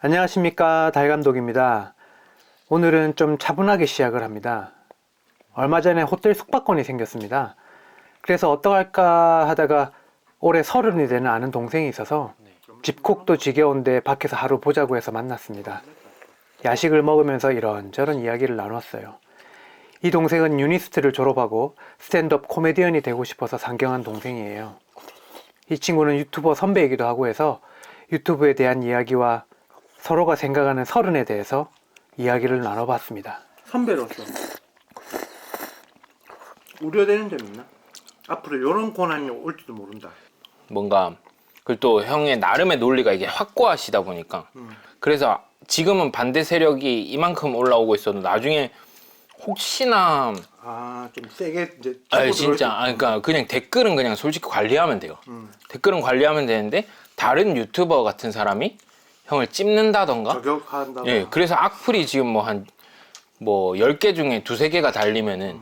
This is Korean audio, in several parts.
안녕하십니까 달감독입니다. 오늘은 좀 차분하게 시작을 합니다. 얼마 전에 호텔 숙박권이 생겼습니다. 그래서 어떡할까 하다가 올해 서른이 되는 아는 동생이 있어서 집콕도 지겨운데 밖에서 하루 보자고 해서 만났습니다. 야식을 먹으면서 이런저런 이야기를 나눴어요. 이 동생은 유니스트를 졸업하고 스탠드업 코미디언이 되고 싶어서 상경한 동생이에요. 이 친구는 유튜버 선배이기도 하고 해서 유튜브에 대한 이야기와 서로가 생각하는 서른에 대해서 이야기를 나눠봤습니다. 선배로서 우려되는 점 있나? 앞으로 이런 고난이 올지도 모른다. 뭔가 그리고 또 형의 나름의 논리가 이게 확고하시다 보니까 음. 그래서 지금은 반대 세력이 이만큼 올라오고 있어도 나중에 혹시나 아, 좀 세게 이제 아 진짜 아 그러니까 그냥 댓글은 그냥 솔직히 관리하면 돼요. 수- 음, 댓글은 관리하면 되는데 다른 유튜버 같은 사람이 형을 찝는다던가? 저격한다. 예, 그래서 악플이 지금 뭐 한 뭐 10개 중에 두세 개가 달리면은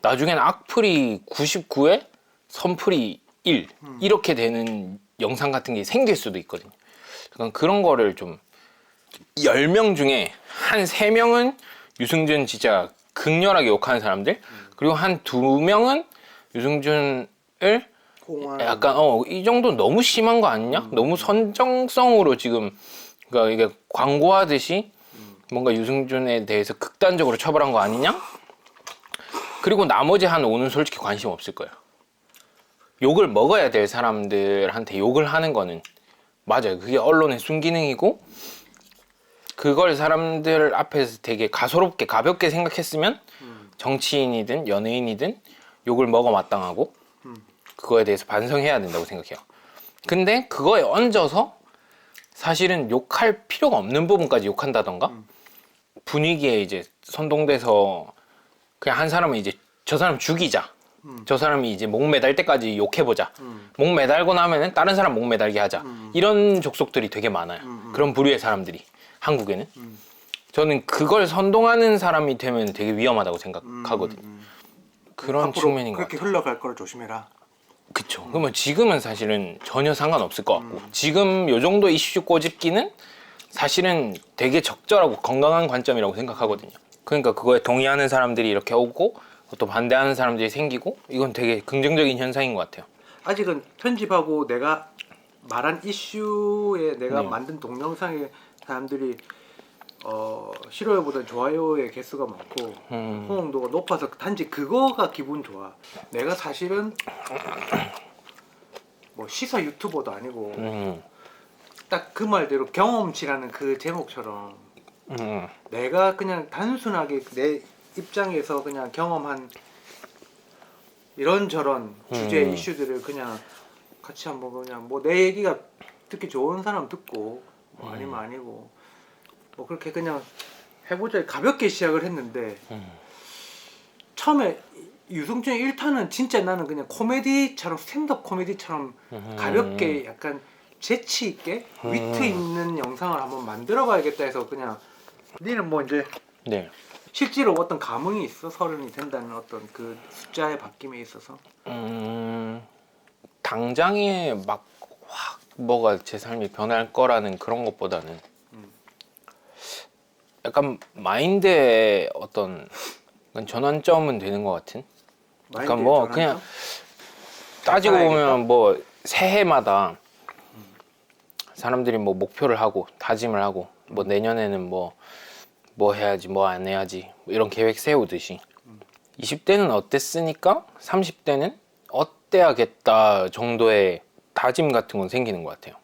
나중에는 악플이 99에 선플이 1 이렇게 되는 영상 같은 게 생길 수도 있거든요. 약간 그런 거를 좀 10명 중에 한 3명은 유승준 진짜 극렬하게 욕하는 사람들 그리고 한두 명은 유승준을 공안 약간 어 이 정도 너무 심한 거 아니냐? 너무 선정성으로 지금 그러니까 이게 광고하듯이 뭔가 유승준에 대해서 극단적으로 처벌한 거 아니냐? 그리고 나머지 한 오는 솔직히 관심 없을 거예요. 욕을 먹어야 될 사람들한테 욕을 하는 거는 맞아요. 그게 언론의 순기능이고 그걸 사람들 앞에서 되게 가소롭게 가볍게 생각했으면 정치인이든 연예인이든 욕을 먹어 마땅하고 그거에 대해서 반성해야 된다고 생각해요. 근데 그거에 얹어서 사실은 욕할 필요가 없는 부분까지 욕한다던가 분위기에 이제 선동돼서 그냥 한 사람은 이제 저 사람 죽이자. 저 사람이 이제 목 매달 때까지 욕해보자. 목 매달고 나면은 다른 사람 목 매달게 하자. 이런 족속들이 되게 많아요. 그런 부류의 사람들이 한국에는. 저는 그걸 선동하는 사람이 되면 되게 위험하다고 생각하거든요. 그런 앞으로 측면인 것 그렇게 같아요. 흘러갈 걸 조심해라. 그쵸. 그러면 지금은 사실은 전혀 상관없을 것 음. 같고 지금 요 정도 이슈 꼬집기는 사실은 되게 적절하고 건강한 관점이라고 생각하거든요. 그러니까 그거에 동의하는 사람들이 이렇게 오고 또 반대하는 사람들이 생기고 이건 되게 긍정적인 현상인 것 같아요. 아직은 편집하고 내가 말한 이슈에 내가 네. 만든 동영상에 사람들이 어, 싫어요보다 좋아요의 개수가 많고 음. 호응도가 높아서 단지 그거가 기분 좋아. 내가 사실은 뭐 시사 유튜버도 아니고 음, 딱 그 말대로 경험치라는 그 제목처럼 음, 내가 그냥 단순하게 내 입장에서 그냥 경험한 이런저런 주제 음. 이슈들을 그냥 같이 한번 그냥 뭐 내 얘기가 듣기 좋은 사람 듣고 뭐 음. 아니면 아니고 뭐 그렇게 그냥 해보자 가볍게 시작을 했는데 음. 처음에 유승준 1탄은 진짜 나는 그냥 코미디처럼 스탠드업 코미디처럼 음. 가볍게 약간 재치 있게 위트 음. 있는 영상을 한번 만들어 봐야겠다 해서 그냥 니는 뭐 이제 네. 실제로 어떤 감흥이 있어 서른이 된다는 어떤 그 숫자의 바뀜에 있어서 음, 당장에 막 확 뭐가 제 삶이 변할 거라는 그런 것보다는 음. 약간 마인드의 어떤 그런 전환점은 되는 것 같은. 마인드의 뭐? 그냥 따지고. 보면 뭐 새해마다 사람들이 뭐 목표를 하고 다짐을 하고 뭐 내년에는 뭐 뭐 해야지 뭐 안 해야지 뭐 이런 계획 세우듯이 20대는 어땠으니까 30대는 어때야겠다 정도의 다짐 같은 건 생기는 것 같아요.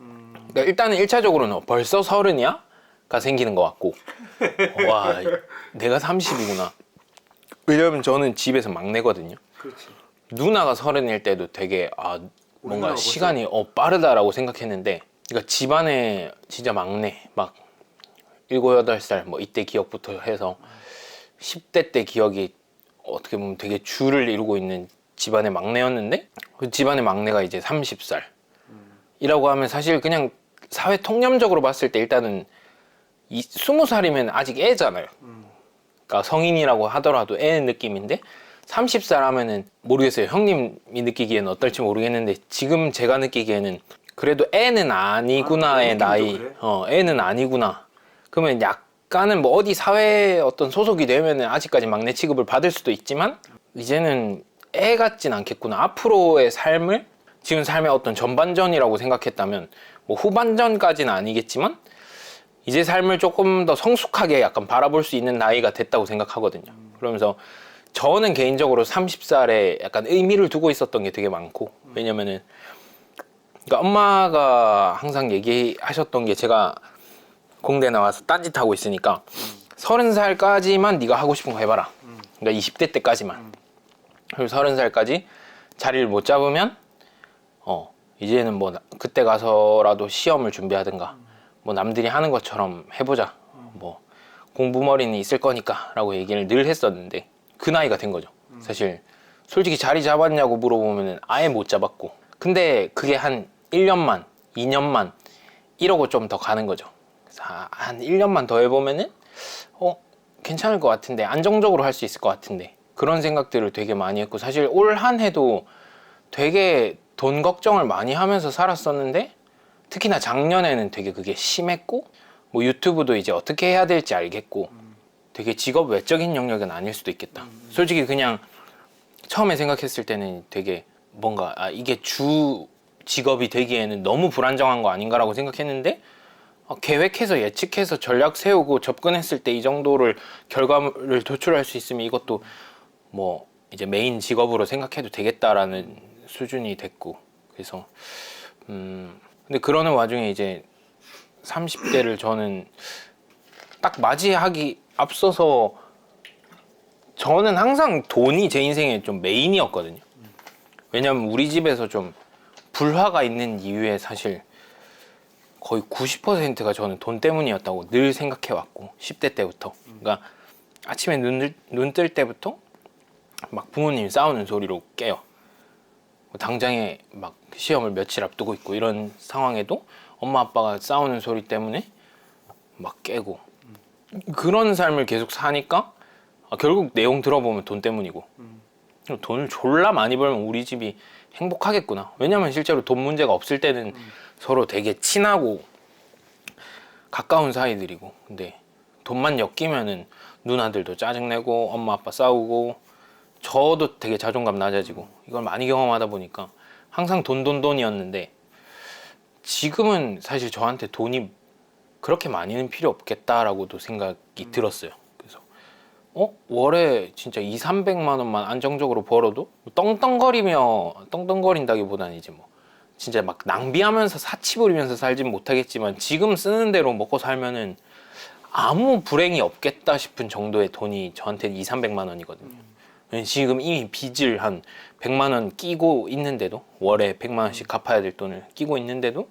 음, 그러니까 일단은 1차적으로는 벌써 서른이야? 가 생기는 것 같고. 와 내가 30이구나. 왜냐면 저는 집에서 막내거든요. 그렇지. 누나가 서른일 때도 되게 아 뭔가 시간이 어 빠르다라고 생각했는데 그러니까 집안에 진짜 막내 막 일곱 여덟 살 뭐 이때 기억부터 해서 10대 때 기억이 어떻게 보면 되게 줄을 이루고 있는 집안의 막내였는데 그 집안의 막내가 이제 30살. 이라고 하면 사실 그냥 사회 통념적으로 봤을 때 일단은 이 20살이면 아직 애잖아요. 그러니까 성인이라고 하더라도 애 느낌인데 30살 하면은 모르겠어요. 형님이 느끼기에는 어떨지 모르겠는데 지금 제가 느끼기에는 그래도 애는 아니구나의 아, 나이. 그래? 어, 애는 아니구나. 그러면 약간은 뭐 어디 사회에 어떤 소속이 되면은 아직까지 막내 취급을 받을 수도 있지만 이제는 애 같진 않겠구나. 앞으로의 삶을 지금 삶의 어떤 전반전이라고 생각했다면 뭐 후반전까지는 아니겠지만 이제 삶을 조금 더 성숙하게 약간 바라볼 수 있는 나이가 됐다고 생각하거든요. 그러면서 저는 개인적으로 30살에 약간 의미를 두고 있었던 게 되게 많고 왜냐면은 그러니까 엄마가 항상 얘기하셨던 게 제가 공대 나와서 딴짓 하고 있으니까 서른 살까지만 네가 하고 싶은 거 해봐라. 그러니까 20대 때까지만. 그리고 서른 살까지 자리를 못 잡으면 어 이제는 뭐 나- 그때 가서라도 시험을 준비하든가 뭐 남들이 하는 것처럼 해보자. 뭐 공부머리는 있을 거니까 라고 얘기를 늘 했었는데 그 나이가 된 거죠. 사실 솔직히 자리 잡았냐고 물어보면 아예 못 잡았고 근데 그게 한 1년만 2년만 이러고 좀 더 가는 거죠. 아, 한 1년만 더 해보면은 어 괜찮을 것 같은데 안정적으로 할 수 있을 것 같은데 그런 생각들을 되게 많이 했고 사실 올 한 해도 되게 돈 걱정을 많이 하면서 살았었는데 특히나 작년에는 되게 그게 심했고 뭐 유튜브도 이제 어떻게 해야 될지 알겠고 되게 직업 외적인 영역은 아닐 수도 있겠다. 솔직히 그냥 처음에 생각했을 때는 되게 뭔가 아 이게 주 직업이 되기에는 너무 불안정한 거 아닌가라고 생각했는데 아, 계획해서 예측해서 전략 세우고 접근했을 때 이 정도를 결과물을 도출할 수 있으면 이것도 뭐 이제 메인 직업으로 생각해도 되겠다라는 수준이 됐고 그래서 음 근데 그러는 와중에 이제 30대를 저는 딱 맞이하기 앞서서 저는 항상 돈이 제 인생의 좀 메인이었거든요. 왜냐면 우리 집에서 좀 불화가 있는 이유에 사실 거의 90%가 저는 돈 때문이었다고 늘 생각해 왔고 10대 때부터 그러니까 아침에 눈 뜰 때부터 막 부모님 싸우는 소리로 깨요 뭐 당장에 막 시험을 며칠 앞두고 있고 이런 상황에도 엄마 아빠가 싸우는 소리 때문에 막 깨고 그런 삶을 계속 사니까 아, 결국 내용 들어보면 돈 때문이고. 돈을 졸라 많이 벌면 우리 집이 행복하겠구나. 왜냐면 실제로 돈 문제가 없을 때는 서로 되게 친하고 가까운 사이들이고. 근데 돈만 엮이면은 누나들도 짜증내고 엄마 아빠 싸우고 저도 되게 자존감 낮아지고 이걸 많이 경험하다 보니까 항상 돈 돈 돈이었는데 지금은 사실 저한테 돈이 그렇게 많이는 필요 없겠다라고도 생각이 들었어요. 그래서 어 월에 진짜 2, 300만 원만 안정적으로 벌어도 떵떵거리며 떵떵거린다기보다는 이제 뭐 진짜 막 낭비하면서 사치 부리면서 살진 못하겠지만 지금 쓰는 대로 먹고 살면은 아무 불행이 없겠다 싶은 정도의 돈이 저한테 2, 300만 원이거든요. 왜냐면 지금 이미 빚을 한 100만 원 끼고 있는데도 월에 100만 원씩 갚아야 될 돈을 끼고 있는데도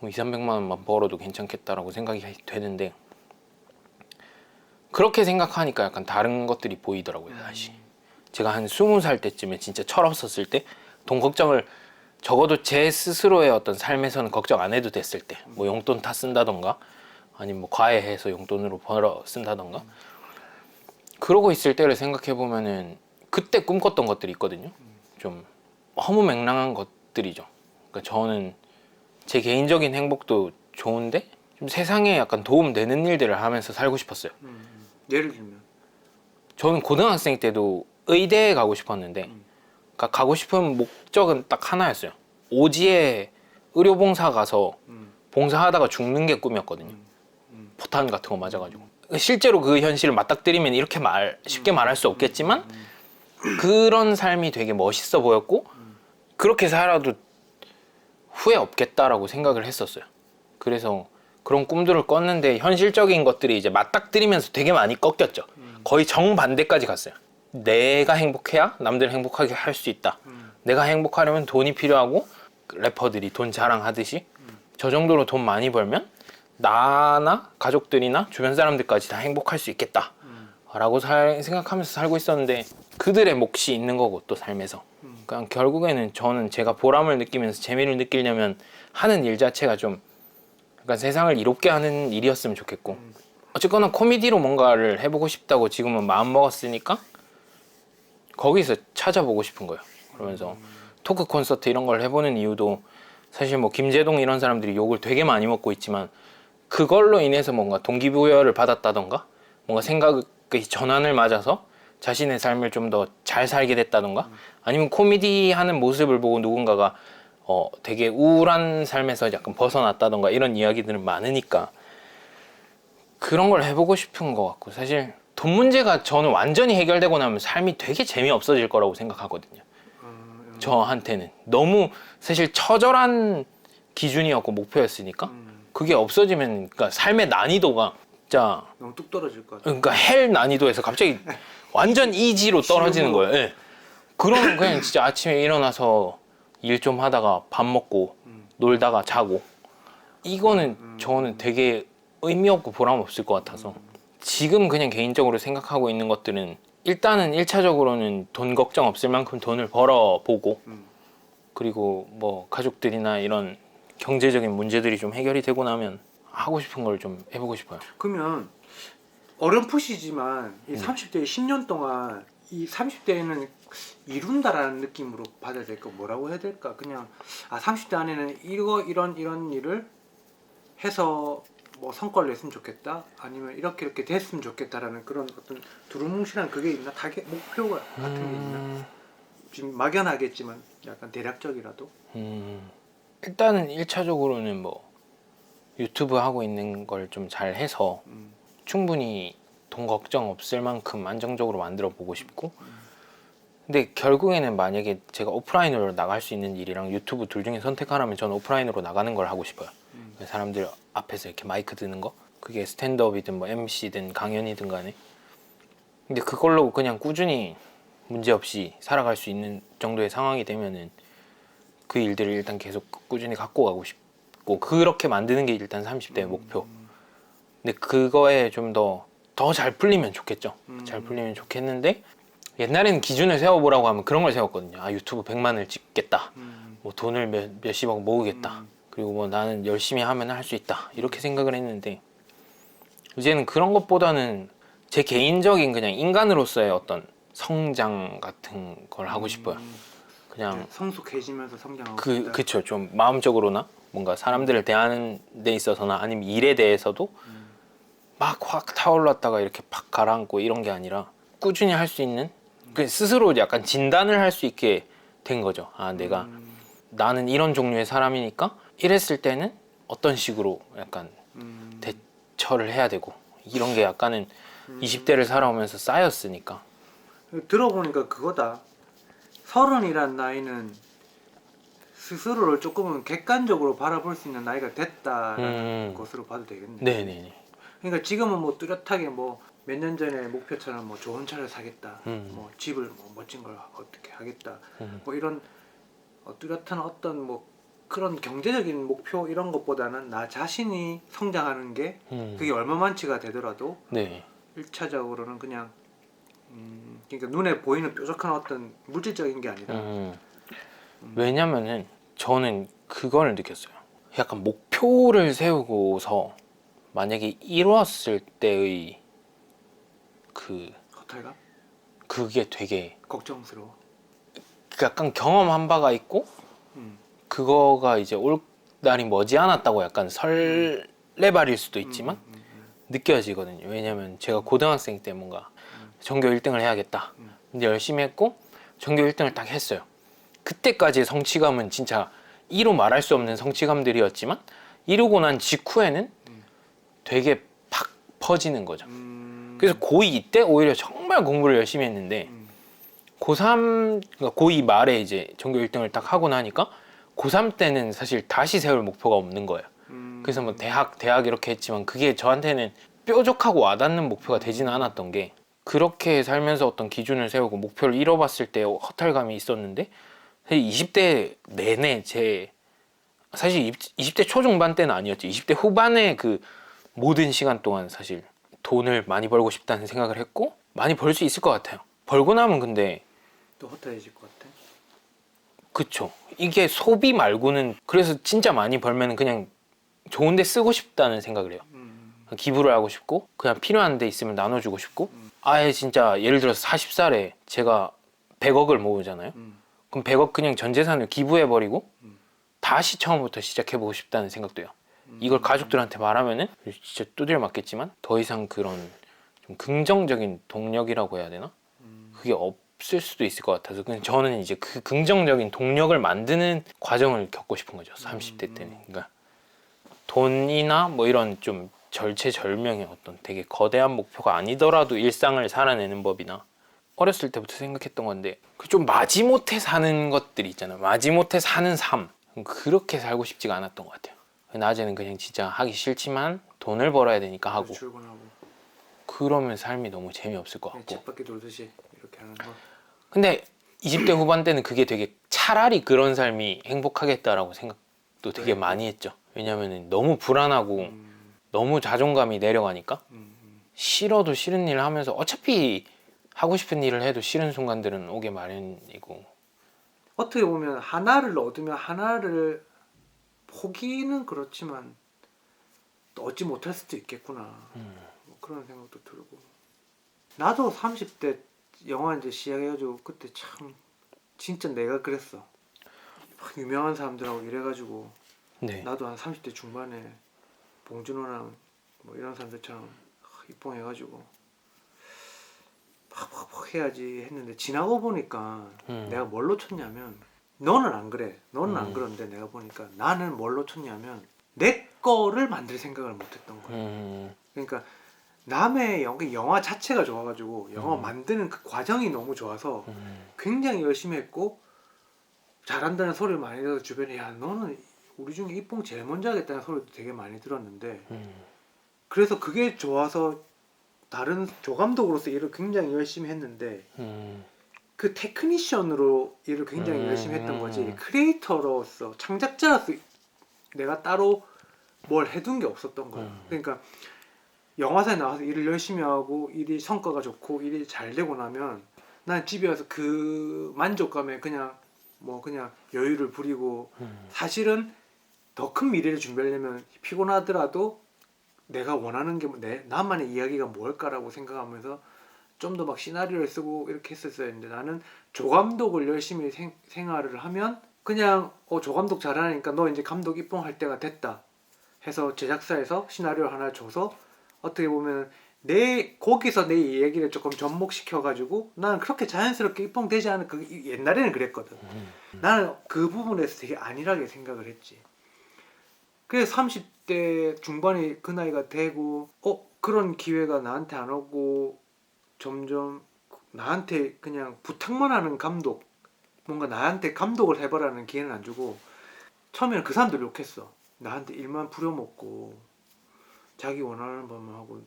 뭐 2, 300만 원만 벌어도 괜찮겠다라고 생각이 되는데 그렇게 생각하니까 약간 다른 것들이 보이더라고요, 다시. 제가 한 20살 때쯤에 진짜 철없었을 때 돈 걱정을 적어도 제 스스로의 어떤 삶에서는 걱정 안 해도 됐을 때, 뭐 용돈 다 쓴다던가, 아니면 뭐 과외해서 용돈으로 벌어 쓴다던가, 그러고 있을 때를 생각해 보면은 그때 꿈꿨던 것들이 있거든요. 좀 허무맹랑한 것들이죠. 그러니까 저는 제 개인적인 행복도 좋은데 좀 세상에 약간 도움 되는 일들을 하면서 살고 싶었어요. 예를 들면 저는 고등학생 때도 의대에 가고 싶었는데 그러니까 가고 싶은 목적은 딱 하나였어요. 오지에 의료봉사 가서 봉사하다가 죽는 게 꿈이었거든요. 포탄 같은 거 맞아가지고 실제로 그 현실을 맞닥뜨리면 이렇게 말 쉽게 말할 수 없겠지만 그런 삶이 되게 멋있어 보였고 그렇게 살아도 후회 없겠다라고 생각을 했었어요. 그래서 그런 꿈들을 꿨는데 현실적인 것들이 이제 맞닥뜨리면서 되게 많이 꺾였죠. 거의 정반대까지 갔어요. 내가 행복해야 남들 행복하게 할 수 있다. 내가 행복하려면 돈이 필요하고 래퍼들이 돈 자랑하듯이 저 정도로 돈 많이 벌면 나나 가족들이나 주변 사람들까지 다 행복할 수 있겠다. 라고 살, 생각하면서 살고 있었는데 그들의 몫이 있는 거고 또 삶에서. 그러니까 결국에는 저는 제가 보람을 느끼면서 재미를 느끼려면 하는 일 자체가 좀 약간 세상을 이롭게 하는 일이었으면 좋겠고. 어쨌거나 코미디로 뭔가를 해보고 싶다고 지금은 마음 먹었으니까 거기서 찾아보고 싶은 거예요. 그러면서 토크 콘서트 이런 걸 해보는 이유도 사실 뭐 김재동 이런 사람들이 욕을 되게 많이 먹고 있지만 그걸로 인해서 뭔가 동기부여를 받았다던가 뭔가 생각의 전환을 맞아서 자신의 삶을 좀 더 잘 살게 됐다던가 아니면 코미디 하는 모습을 보고 누군가가 어 되게 우울한 삶에서 약간 벗어났다던가 이런 이야기들은 많으니까 그런 걸 해보고 싶은 것 같고 사실 돈 문제가 저는 완전히 해결되고 나면 삶이 되게 재미없어질 거라고 생각하거든요. 음, 저한테는. 너무 사실 처절한 기준이었고 목표였으니까 음, 그게 없어지면 그러니까 삶의 난이도가 진짜 너무 뚝 떨어질 것 같아. 그러니까 헬 난이도에서 갑자기 완전 이지로 떨어지는 거예요. 예. 그러면 그냥 진짜 아침에 일어나서 일 좀 하다가 밥 먹고 음. 놀다가 자고 이거는 저는 되게 의미 없고 보람 없을 것 같아서 지금 그냥 개인적으로 생각하고 있는 것들은 일단은 일차적으로는 돈 걱정 없을 만큼 돈을 벌어보고 음. 그리고 뭐 가족들이나 이런 경제적인 문제들이 좀 해결이 되고 나면 하고 싶은 걸 좀 해보고 싶어요. 그러면 어렴풋이지만 이 음. 30대 10년 동안 이 30대에는 이룬다라는 느낌으로 받아야 될까 뭐라고 해야 될까? 그냥 아 30대 안에는 이거 이런 이런 일을 해서 뭐 성과를 냈으면 좋겠다? 아니면 이렇게 이렇게 됐으면 좋겠다라는 그런 어떤 두루뭉실한 그게 있나? 타겟 목표가 같은 게 있나? 음, 지금 막연하겠지만 약간 대략적이라도? 음, 일단은 일차적으로는 뭐 유튜브 하고 있는 걸 좀 잘 해서 음, 충분히 돈 걱정 없을 만큼 안정적으로 만들어 보고 싶고 근데 결국에는 만약에 제가 오프라인으로 나갈 수 있는 일이랑 유튜브 둘 중에 선택하라면 저는 오프라인으로 나가는 걸 하고 싶어요. 음. 사람들 앞에서 이렇게 마이크 드는 거? 그게 스탠드업이든 뭐 MC든 강연이든 간에. 근데 그걸로 그냥 꾸준히 문제없이 살아갈 수 있는 정도의 상황이 되면은 그 일들을 일단 계속 꾸준히 갖고 가고 싶고 그렇게 만드는 게 일단 30대의 목표 근데 그거에 좀 더 더 잘 풀리면 좋겠죠. 음. 잘 풀리면 좋겠는데 옛날에는 기준을 세워보라고 하면 그런 걸 세웠거든요. 아 유튜브 100만을 찍겠다. 음, 뭐 돈을 몇, 몇십억 모으겠다. 음. 그리고 뭐 나는 열심히 하면 할 수 있다. 이렇게 생각을 했는데 이제는 그런 것보다는 제 개인적인 그냥 인간으로서의 어떤 성장 같은 걸 하고 싶어요. 음, 그냥 성숙해지면서 성장하고 그 싶다. 그쵸 좀 마음적으로나 뭔가 사람들을 대하는 데 있어서나 아니면 일에 대해서도 음. 막확 타올랐다가 이렇게 팍 가라앉고 이런 게 아니라 꾸준히 할 수 있는 그 스스로 약간 진단을 할 수 있게 된 거죠. 아 내가 음, 나는 이런 종류의 사람이니까 이랬을 때는 어떤 식으로 약간 음, 대처를 해야 되고 이런 게 약간은 20대를 살아오면서 쌓였으니까 들어보니까 그거다. 서른이란 나이는 스스로를 조금은 객관적으로 바라볼 수 있는 나이가 됐다라는 음. 것으로 봐도 되겠네. 네네네 그러니까 지금은 뭐 뚜렷하게 뭐 몇 년 전에 목표처럼 뭐 좋은 차를 사겠다, 음. 뭐 집을 뭐 멋진 걸 어떻게 하겠다, 음. 뭐 이런 어, 뚜렷한 어떤 뭐 그런 경제적인 목표 이런 것보다는 나 자신이 성장하는 게 음. 그게 얼마만치가 되더라도 네 일차적으로는 그냥 음, 그러니까 눈에 보이는 뾰족한 어떤 물질적인 게 아니라 음. 왜냐면은 저는 그걸 느꼈어요. 약간 목표를 세우고서 만약에 이루었을 때의 그 허탈감, 그게 되게 걱정스러워. 약간 경험한 바가 있고 음, 그거가 이제 올 날이 머지않았다고 약간 설레발일 수도 있지만 음, 음, 음, 느껴지거든요. 왜냐면 제가 고등학생 때 뭔가 전교 1등을 해야겠다. 음. 근데 열심히 했고 전교 1등을 딱 했어요. 그때까지의 성취감은 진짜 이로 말할 수 없는 성취감들이었지만 이루고 난 직후에는 음. 되게 팍 퍼지는 거죠. 음, 그래서 고2 때 오히려 정말 공부를 열심히 했는데 음, 고3 그러니까 고2 말에 이제 전교 1등을 딱 하고 나니까 고3 때는 사실 다시 세울 목표가 없는 거예요. 음, 그래서 뭐 대학 대학 이렇게 했지만 그게 저한테는 뾰족하고 와닿는 목표가 되지는 않았던 게 그렇게 살면서 어떤 기준을 세우고 목표를 잃어봤을 때 허탈감이 있었는데 사실 20대 내내 제 사실 20대 초중반 때는 아니었지 20대 후반에 그 모든 시간 동안 사실 돈을 많이 벌고 싶다는 생각을 했고 많이 벌 수 있을 것 같아요 벌고 나면 근데 또 허탈해질 것 같아. 그쵸. 이게 소비 말고는 그래서 진짜 많이 벌면 그냥 좋은데 쓰고 싶다는 생각을 해요. 음, 기부를 하고 싶고 그냥 필요한 데 있으면 나눠주고 싶고 아예 진짜 예를 들어서 40살에 제가 100억을 모으잖아요. 음, 그럼 100억 그냥 전 재산을 기부해 버리고 음. 다시 처음부터 시작해 보고 싶다는 생각도요. 이걸 가족들한테 말하면은 진짜 두드려 맞겠지만 더 이상 그런 좀 긍정적인 동력이라고 해야 되나? 그게 없을 수도 있을 것 같아서 그냥 저는 이제 그 긍정적인 동력을 만드는 과정을 겪고 싶은 거죠. 30대 때는. 그러니까 돈이나 뭐 이런 좀 절체절명의 어떤 되게 거대한 목표가 아니더라도 일상을 살아내는 법이나 어렸을 때부터 생각했던 건데 그 좀 마지못해 사는 것들이 있잖아요. 마지못해 사는 삶 그렇게 살고 싶지가 않았던 것 같아요. 낮에는 그냥 진짜 하기 싫지만 돈을 벌어야 되니까 하고 출근하고 그러면 삶이 너무 재미없을 것 같고 집 밖에 놀듯이 이렇게 하는 거. 근데 20대 후반 때는 그게 되게 차라리 그런 삶이 행복하겠다라고 생각도 되게 네. 많이 했죠. 왜냐면은 너무 불안하고 음, 너무 자존감이 내려가니까 음, 음. 싫어도 싫은 일을 하면서 어차피 하고 싶은 일을 해도 싫은 순간들은 오게 마련이고 어떻게 보면 하나를 얻으면 하나를 포기는 그렇지만 또 얻지 못할 수도 있겠구나. 음. 뭐 그런 생각도 들고. 나도 30대 영화 이제 시작해가지고 그때 참 진짜 내가 그랬어. 막 유명한 사람들하고 이래가지고 네. 나도 한 30대 중반에 봉준호랑 뭐 이런 사람들처럼 입봉해가지고 팍팍팍 해야지 했는데 지나고 보니까 음. 내가 뭘 놓쳤냐면 너는 안 그래 너는 안 음. 그런데 내가 보니까 나는 뭘 놓쳤냐면 내 거를 만들 생각을 못했던 거야 음, 그러니까 남의 영, 영화 자체가 좋아가지고 영화 음. 만드는 그 과정이 너무 좋아서 음, 굉장히 열심히 했고 잘한다는 소리를 많이 들어서 주변에 야 너는 우리 중에 입봉 제일 먼저 하겠다는 소리도 되게 많이 들었는데 음, 그래서 그게 좋아서 다른 조감독으로서 일을 굉장히 열심히 했는데 음, 그 테크니션으로 일을 굉장히 음. 열심히 했던 거지. 크리에이터로서 창작자로서 내가 따로 뭘 해둔 게 없었던 거야. 음. 그러니까 영화사에 나와서 일을 열심히 하고 일이 성과가 좋고 일이 잘 되고 나면 난 집에 와서 그 만족감에 그냥 뭐 그냥 여유를 부리고 음, 사실은 더 큰 미래를 준비하려면 피곤하더라도 내가 원하는 게 내 나만의 이야기가 뭘까라고 생각하면서 좀 더 막 시나리오를 쓰고 이렇게 했었어야 했는데 나는 조감독을 열심히 생, 생활을 하면 그냥 어 조감독 잘하니까 너 이제 감독 입봉할 때가 됐다 해서 제작사에서 시나리오 하나 줘서 어떻게 보면 내 거기서 내 이야기를 조금 접목시켜 가지고 나는 그렇게 자연스럽게 입봉되지 않은 그 옛날에는 그랬거든. 음. 나는 그 부분에서 되게 안일하게 생각을 했지. 그래서 30대 중반에 그 나이가 되고, 어, 그런 기회가 나한테 안 오고, 점점 나한테 그냥 부탁만 하는 감독, 뭔가 나한테 감독을 해보라는 기회는 안 주고, 처음에는 그 사람들 욕했어. 나한테 일만 부려먹고, 자기 원하는 것만 하고,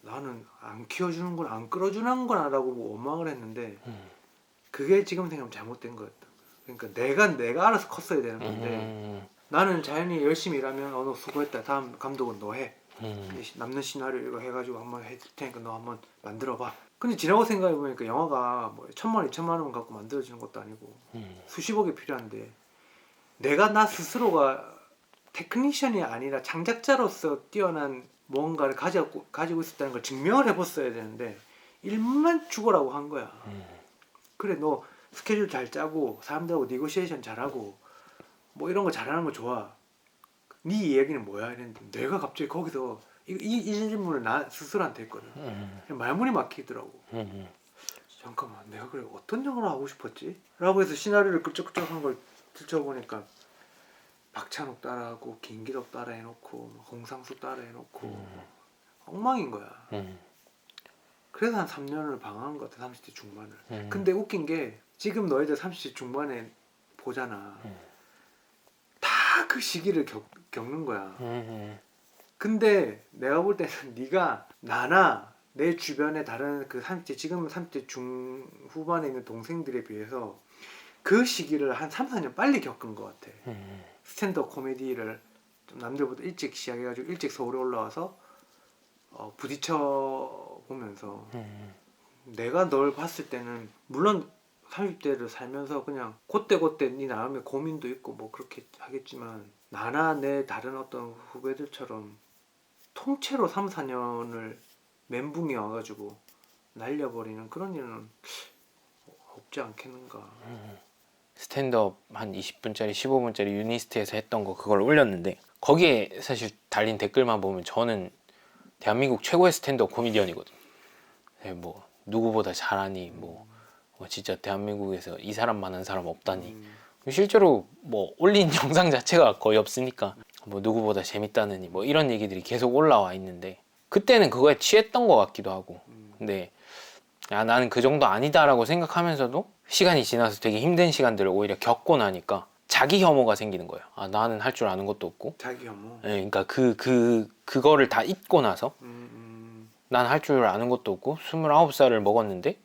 나는 안 키워주는 건, 안 끌어주는 거나라고 뭐 원망을 했는데, 음, 그게 지금 생각하면 잘못된 거였다. 그러니까 내가 내가 알아서 컸어야 되는 건데 음, 나는 자연히 열심히 일하면 어너 수고했다. 다음 감독은 너 해. 음, 남는 시나리오 이거 해가지고 한번 해줄 테니까 너 한번 만들어봐. 근데 지나고 생각해 보니까 영화가 뭐 천만 원, 이천만 원 갖고 만들어지는 것도 아니고 음, 수십억이 필요한데 내가 나 스스로가 테크니션이 아니라 창작자로서 뛰어난 무언가를 가지고 가지고 있었다는 걸 증명을 해봤어야 되는데 일만 죽어라고 한 거야. 음, 그래 너 스케줄 잘 짜고 사람들하고 니고시에이션 잘하고 뭐 이런 거 잘하는 거 좋아. 네 이야기는 뭐야? 이랬는데 내가 갑자기 거기서 이, 이, 이 질문을 나 스스로한테 했거든. 음, 그냥 말문이 막히더라고. 음, 잠깐만 내가 그래 어떤 영화를 하고 싶었지? 라고 해서 시나리오를 끄적끄적한 걸 들춰보니까 박찬욱 따라하고 김기덕 따라 해놓고 뭐 홍상수 따라 해놓고 엉망인 거야. 음, 그래서 한 3년을 방황한 것 같아 30대 중반을. 음. 근데 웃긴 게 지금 너희들 30대 중반에 보잖아. 음. 다그 시기를 겪, 겪는 거야. 음, 근데 내가 볼 때는 네가 나나 내 주변의 다른 그 30대 지금 30대 중후반에 있는 동생들에 비해서 그 시기를 한 3, 4년 빨리 겪은 것 같아. 음, 스탠드업 코미디를 좀 남들보다 일찍 시작해가지고 일찍 서울에 올라와서 어, 부딪혀 보면서 음, 내가 널 봤을 때는 물론 30대를 살면서 그냥 그때그때 네 나름의 고민도 있고 뭐 그렇게 하겠지만 나나 내 다른 어떤 후배들처럼 통째로 3, 4년을 멘붕이 와가지고 날려버리는 그런 일은 없지 않겠는가 음. 스탠드업 한 20분짜리 15분짜리 유니스트에서 했던 거 그걸 올렸는데 거기에 사실 달린 댓글만 보면 저는 대한민국 최고의 스탠드업 코미디언이거든요. 네, 뭐 누구보다 잘하니 뭐, 뭐 진짜 대한민국에서 이 사람만 한 사람 없다니 실제로 뭐 올린 영상 자체가 거의 없으니까 뭐 누구보다 재밌다느니 뭐 이런 얘기들이 계속 올라와 있는데 그때는 그거에 취했던 것 같기도 하고 근데 야 나는 그 정도 아니다라고 생각하면서도 시간이 지나서 되게 힘든 시간들을 오히려 겪고 나니까 자기 혐오가 생기는 거예요. 아 나는 할 줄 아는 것도 없고, 자기 혐오. 예, 그러니까 그 그 그 거를 다 잊고 나서 음, 음. 난할 줄 아는 것도 없고 29살을 먹었는데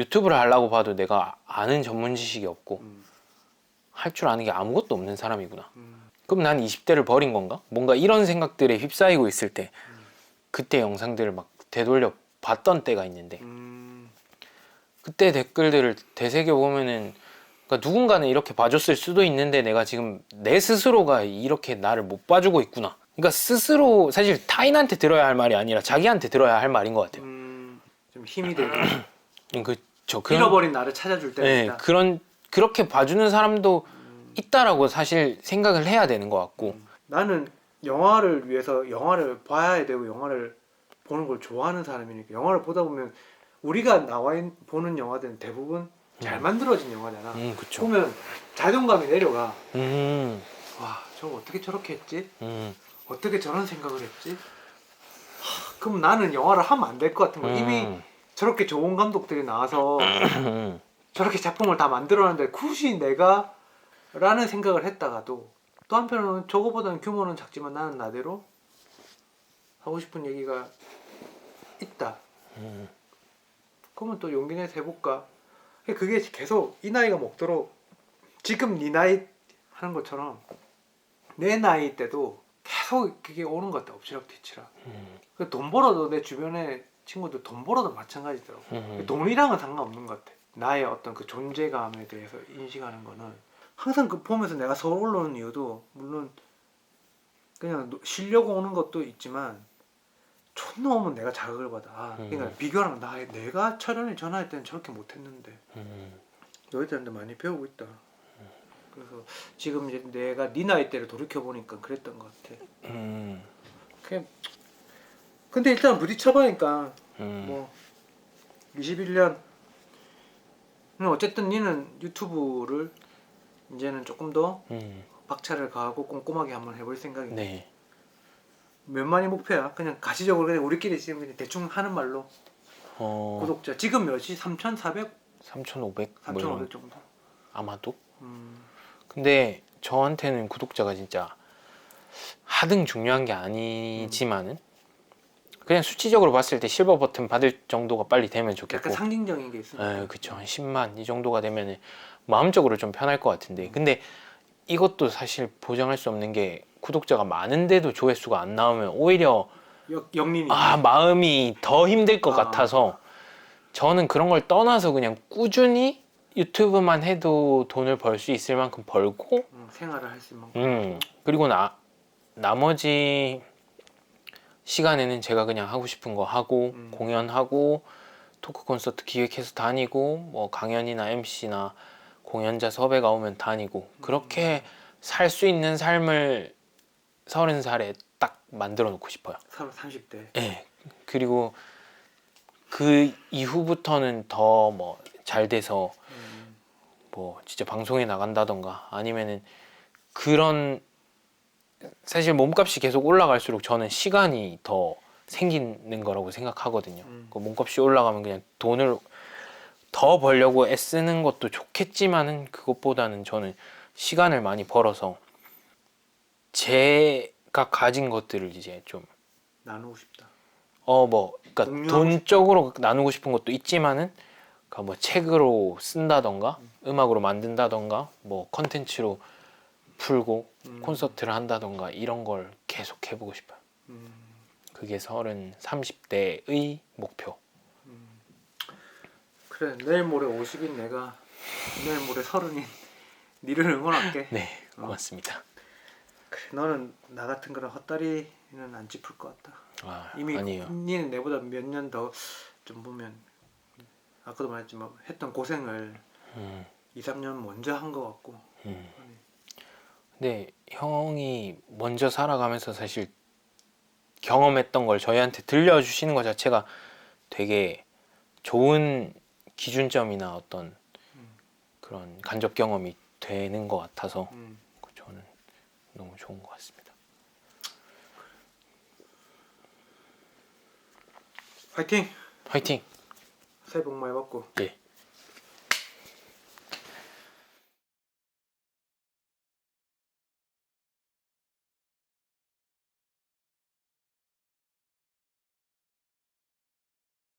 유튜브를 하려고 봐도 내가 아는 전문 지식이 없고 음. 할줄 아는 게 아무것도 없는 사람이구나. 음. 그럼 난 20대를 버린 건가? 뭔가 이런 생각들에 휩싸이고 있을 때 그때 영상들을 막 되돌려 봤던 때가 있는데 음. 그때 댓글들을 되새겨 보면은 그러니까 누군가는 이렇게 봐줬을 수도 있는데 내가 지금 내 스스로가 이렇게 나를 못 봐주고 있구나. 그러니까 스스로 사실 타인한테 들어야 할 말이 아니라 자기한테 들어야 할 말인 것 같아요. 음. 좀 힘이 되고 그 저 그런 잃어버린 나를 찾아줄 때가 네, 있다. 그런 그렇게 봐주는 사람도 있다라고 사실 생각을 해야 되는 것 같고 나는 영화를 위해서 영화를 봐야 되고 영화를 보는 걸 좋아하는 사람이니까 영화를 보다 보면 우리가 나와 있는 보는 영화들은 대부분 잘 음. 만들어진 영화잖아. 음 그쵸 보면 자존감이 내려가. 음, 와, 저거 어떻게 저렇게 했지? 음, 어떻게 저런 생각을 했지? 하, 그럼 나는 영화를 하면 안 될 것 같은 거야. 이미 음, 저렇게 좋은 감독들이 나와서 음, 저렇게 작품을 다 만들어놨는데 굳이 내가 라는 생각을 했다가도 또 한편으로는 저거보다는 규모는 작지만 나는 나대로 하고 싶은 얘기가 있다. 음. 그러면 또 용기 내서 해볼까? 그게 계속 이 나이가 먹도록 지금 네 나이 하는 것처럼 내 나이 때도 계속 그게 오는 것 같아. 엎치락 뒤치락. 음, 그돈 벌어도 내 주변에 친구들 돈 벌어도 마찬가지더라고. 음. 돈이랑은 상관없는 것 같아. 나의 어떤 그 존재감에 대해서 인식하는 거는 항상 그 보면서 내가 서울 올라오는 이유도 물론 그냥 노- 쉬려고 오는 것도 있지만 존나 오면 내가 자극을 받아. 아, 그러니까 음. 비교하면 나 내가 철현이 전화할 때는 저렇게 못했는데 음. 너희들한테 많이 배우고 있다. 그래서 지금 이제 내가 네 나이 때를 돌이켜 보니까 그랬던 것 같아. 음, 그냥 근데 일단 부딪혀보니까 음. 뭐 21년 어쨌든 니는 유튜브를 이제는 조금 더 음. 박차를 가하고 꼼꼼하게 한번 해볼 생각이네. 네. 몇 만이 목표야? 그냥 가시적으로 그냥 우리끼리 지금 그냥 대충 하는 말로 어, 구독자 지금 몇이? 3,400, 3,500뭐3,500 이런 정도. 아마도. 음, 근데 저한테는 구독자가 진짜 하등 중요한 게 아니지만은 그냥 수치적으로 봤을 때 실버 버튼 받을 정도가 빨리 되면 좋겠고. 약간 상징적인 게 있으니까. 예, 그쵸. 한 10만 이 정도가 되면 마음적으로 좀 편할 것 같은데. 근데 이것도 사실 보장할 수 없는 게 구독자가 많은데도 조회수가 안 나오면 오히려 역, 역린이. 아 마음이 더 힘들 것 아. 같아서 저는 그런 걸 떠나서 그냥 꾸준히 유튜브만 해도 돈을 벌 수 있을 만큼 벌고 음, 생활을 할 수 있는 만큼. 음 그리고 나 나머지 시간에는 제가 그냥 하고 싶은 거 하고 음. 공연하고 토크 콘서트 기획해서 다니고 뭐 강연이나 MC나 공연자 섭외가 오면 다니고 그렇게 살 수 있는 삶을 서른 살에 딱 만들어 놓고 싶어요. 30대. 예. 그리고 그 이후부터는 더 뭐 잘 돼서 음, 뭐 진짜 방송에 나간다던가 아니면은 그런 사실 몸값이 계속 올라갈수록 저는 시간이 더 생기는 거라고 생각하거든요. 음. 그 몸값이 올라가면 그냥 돈을 더 벌려고 애쓰는 것도 좋겠지만은 그것보다는 저는 시간을 많이 벌어서 제가 가진 것들을 이제 좀 나누고 싶다. 어 뭐 그러니까 돈적으로 나누고 싶은 것도 있지만은 그러니까 뭐 책으로 쓴다던가 음 악으로 만든다던가 뭐 컨텐츠로 풀고 음. 콘서트를 한다던가 이런 걸 계속 해보고 싶어요. 음, 그게 서른 30대의 목표. 그래 내일 모레 50인 내가 내일 모레 30인 니를 응원할게. 네 고맙습니다. 그래 너는 나 같은 그런 헛다리는 안 짚을 것 같다. 아 이미 아니에요. 니는 내보다 몇 년 더 좀 보면 아까도 말했지만 했던 고생을 음, 2, 3년 먼저 한 것 같고 근데 형이 먼저 살아가면서 사실 경험했던 걸 저희한테 들려주시는 것 자체가 되게 좋은 기준점이나 어떤 그런 간접 경험이 되는 것 같아서 음. 저는 너무 좋은 것 같습니다. 화이팅! 화이팅! 새해 복 많이 받고 예.